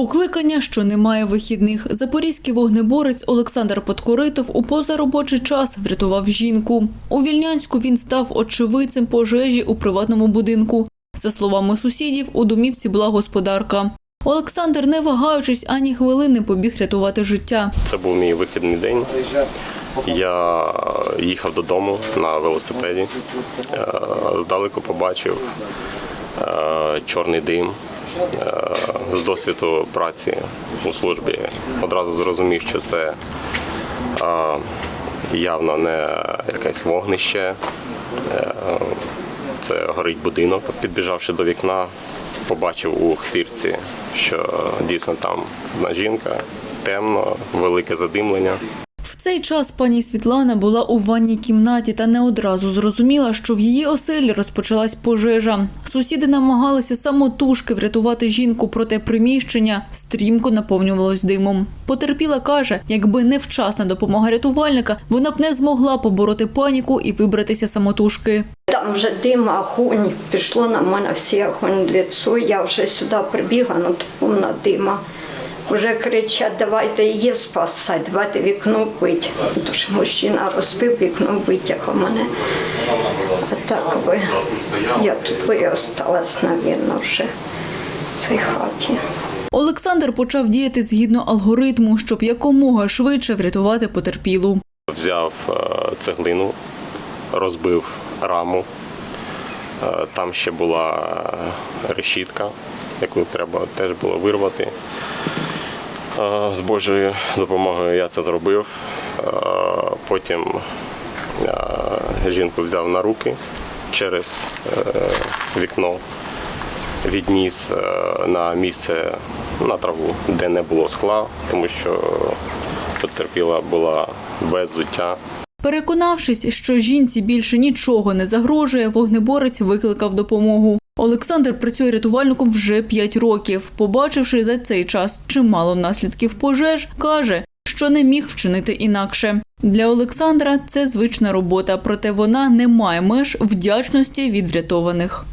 Покликання, що немає вихідних. Запорізький вогнеборець Олександр Подкоритов у позаробочий час врятував жінку. У Вільнянську він став очевидцем пожежі у приватному будинку. За словами сусідів, у домівці була господарка. Олександр, не вагаючись ані хвилини, побіг рятувати життя. Це був мій вихідний день. Я їхав додому на велосипеді. Е, Здалеку побачив е, чорний дим. Е, З досвіду праці у службі одразу зрозумів, що це е, явно не якесь вогнище. Е, Це горить будинок. Підбіжавши до вікна, побачив у хвірці, що дійсно там одна жінка, темно, велике задимлення. Цей час пані Світлана була у ванній кімнаті та не одразу зрозуміла, що в її оселі розпочалась пожежа. Сусіди намагалися самотужки врятувати жінку, проте приміщення стрімко наповнювалось димом. Потерпіла каже, якби не вчасна допомога рятувальника, вона б не змогла побороти паніку і вибратися самотужки. Там вже дим, огонь, пішло на мене всі огонь лицо. Я вже сюди прибігла, ну повна дима. Вже кричать, давайте її спасати, давайте вікно бить. Тож мужчина розбив вікно, витяг мене. А так би я тут би і осталась, навірно, вже в цій хаті. Олександр почав діяти згідно алгоритму, щоб якомога швидше врятувати потерпілу. Взяв е, цеглину, розбив раму. Е, Там ще була е, решітка, яку треба теж було вирвати. Е, З Божою допомогою я це зробив. Е, Потім е, жінку взяв на руки через вікно, відніс на місце на траву, де не було скла, тому що потерпіла була без взуття. Переконавшись, що жінці більше нічого не загрожує, вогнеборець викликав допомогу. Олександр працює рятувальником вже 5 років. Побачивши за цей час чимало наслідків пожеж, каже, що не міг вчинити інакше. Для Олександра це звична робота, проте вона не має меж вдячності від врятованих.